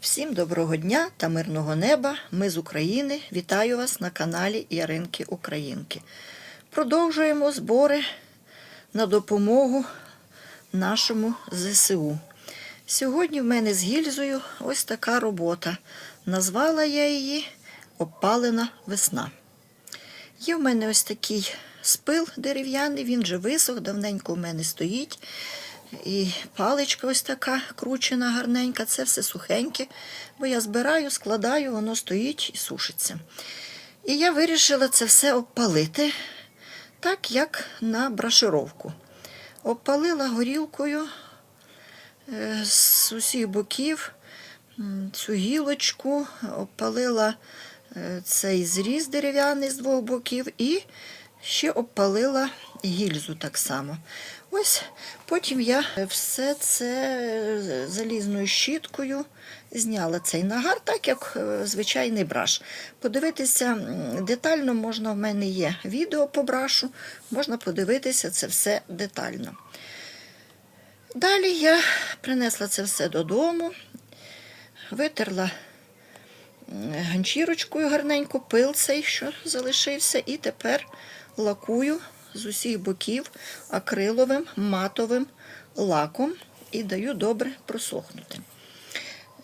Всім доброго дня та мирного неба. Ми з України. Вітаю вас на каналі Яринки Українки. Продовжуємо збори на допомогу нашому ЗСУ. Сьогодні в мене з гільзою ось така робота. Назвала я її Опалена весна. Є в мене ось такий спил дерев'яний, він вже висох, давненько в мене стоїть. І паличка ось така кручена, гарненька, це все сухеньке, бо я збираю, складаю, воно стоїть і сушиться. І я вирішила це все обпалити, так як на брашировку. Обпалила горілкою е, з усіх боків цю гілочку, обпалила е, цей зріз дерев'яний з двох боків і ще обпалила гільзу так само. Ось потім я все це е, залізною щіткою зняла цей нагар, так як е, звичайний браш. Подивитися детально можна, в мене є відео по брашу, можна подивитися це все детально. Далі я принесла це все додому, витерла ганчірочкою гарненько пил цей, що залишився, і тепер лакую з усіх боків акриловим матовим лаком і даю добре просохнути.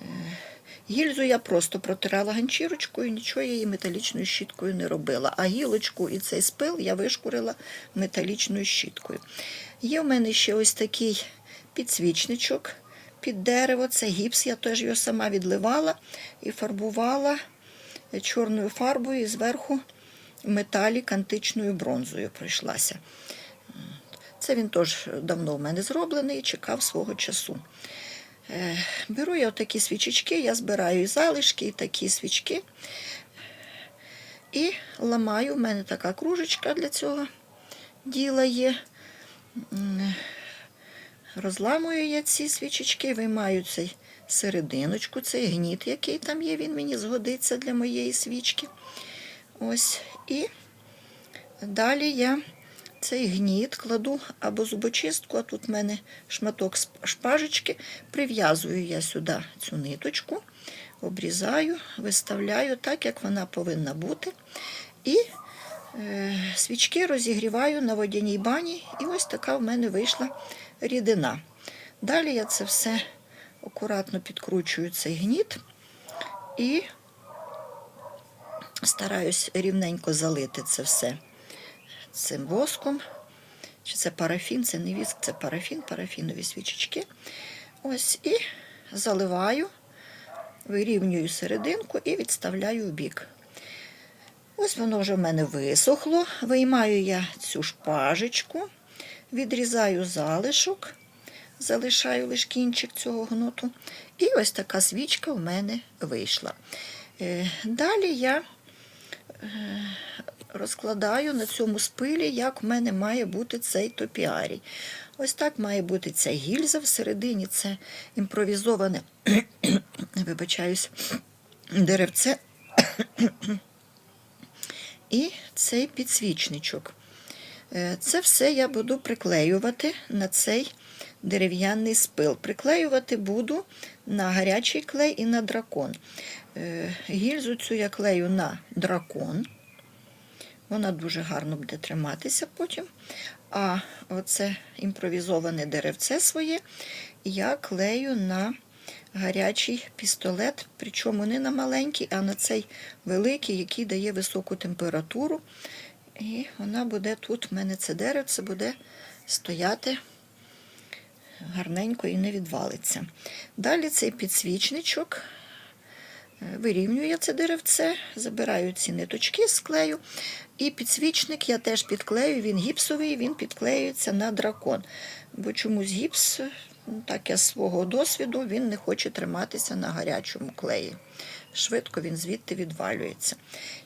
Е, Гільзу я просто протирала ганчірочкою, нічого її металічною щіткою не робила. А гілочку і цей спил я вишкурила металічною щіткою. Є в мене ще ось такий підсвічничок під дерево. Це гіпс, я теж його сама відливала і фарбувала чорною фарбою і зверху металік античною бронзою пройшлася. Це він теж давно в мене зроблений і чекав свого часу. Е, Беру я такі свічечки, я збираю і залишки, і такі свічки. І ламаю, в мене така кружечка для цього діла є. Розламую я ці свічечки, виймаю цей серединочку, цей гніт, який там є, він мені згодиться для моєї свічки. Ось. І далі я цей гніт кладу або зубочистку, а тут в мене шматок шпажечки. Прив'язую я сюди цю ниточку, обрізаю, виставляю так, як вона повинна бути. І е, свічки розігріваю на водяній бані, і ось така в мене вийшла рідина. Далі я це все акуратно підкручую цей гніт і стараюсь рівненько залити це все цим воском. Чи це парафін, це не віск, це парафін, парафінові свічечки. Ось і заливаю, вирівнюю серединку і відставляю в бік. Ось воно вже в мене висохло. Виймаю я цю шпажечку, відрізаю залишок, залишаю лише кінчик цього гноту. І ось така свічка в мене вийшла. Е, Далі я розкладаю на цьому спилі, як в мене має бути цей топіарій. Ось так має бути ця гільза всередині це імпровізоване, вибачаюсь, деревце і цей підсвічничок. Е, Це все я буду приклеювати на цей дерев'яний спил. Приклеювати буду на гарячий клей і на дракон. Е, Гільзу цю я клею на дракон. Вона дуже гарно буде триматися потім. А оце імпровізоване деревце своє я клею на гарячий пістолет, причому не на маленький, а на цей великий, який дає високу температуру. І вона буде тут, в мене це деревце буде стояти гарненько і не відвалиться. Далі цей підсвічничок. е, Вирівнюю це деревце, забираю ці ниточки з клею. І підсвічник я теж підклею, він гіпсовий, він підклеюється на дракон. Бо чомусь гіпс, ну, так я з свого досвіду, він не хоче триматися на гарячому клеї. Швидко він звідти відвалюється.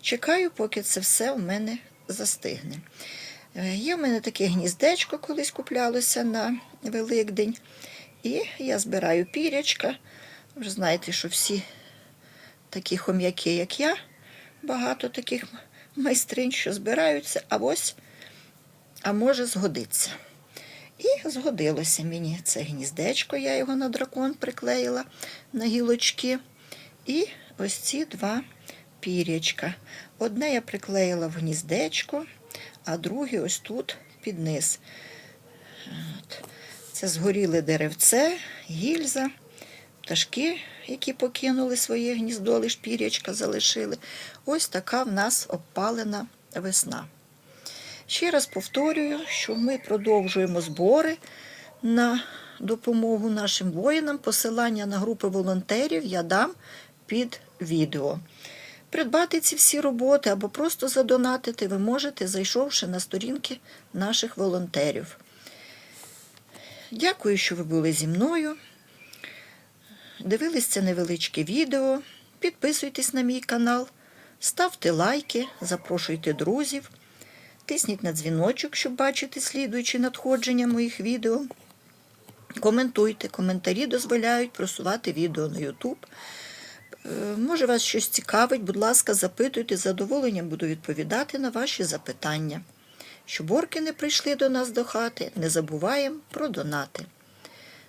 Чекаю, поки це все у мене застигне. Е, Є в мене таке гніздечко, колись куплялося на Великдень. І я збираю пірячка. Ви знаєте, що всі такі хом'яки, як я, багато таких майстринь, що збираються, а ось, а може, згодиться. І згодилося мені це гніздечко, я його на дракон приклеїла на гілочки. І ось ці два пірячка. Одне я приклеїла в гніздечко, а друге ось тут під низ. Це згоріле деревце, гільза, пташки, які покинули своє гніздо, лиш пірячка залишили. Ось така в нас обпалена весна. Ще раз повторюю, що ми продовжуємо збори на допомогу нашим воїнам. Посилання на групи волонтерів я дам під відео. Придбати ці всі роботи або просто задонатити ви можете, зайшовши на сторінки наших волонтерів. Дякую, що ви були зі мною. Дивились це невеличке відео. Підписуйтесь на мій канал, ставте лайки, запрошуйте друзів, тисніть на дзвіночок, щоб бачити слідуючі надходження моїх відео. Коментуйте, коментарі дозволяють просувати відео на YouTube. Е, Може, вас щось цікавить, будь ласка, запитуйте, з задоволенням буду відповідати на ваші запитання. Щоб орки не прийшли до нас до хати, не забуваємо про донати.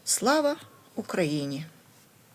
Слава Україні!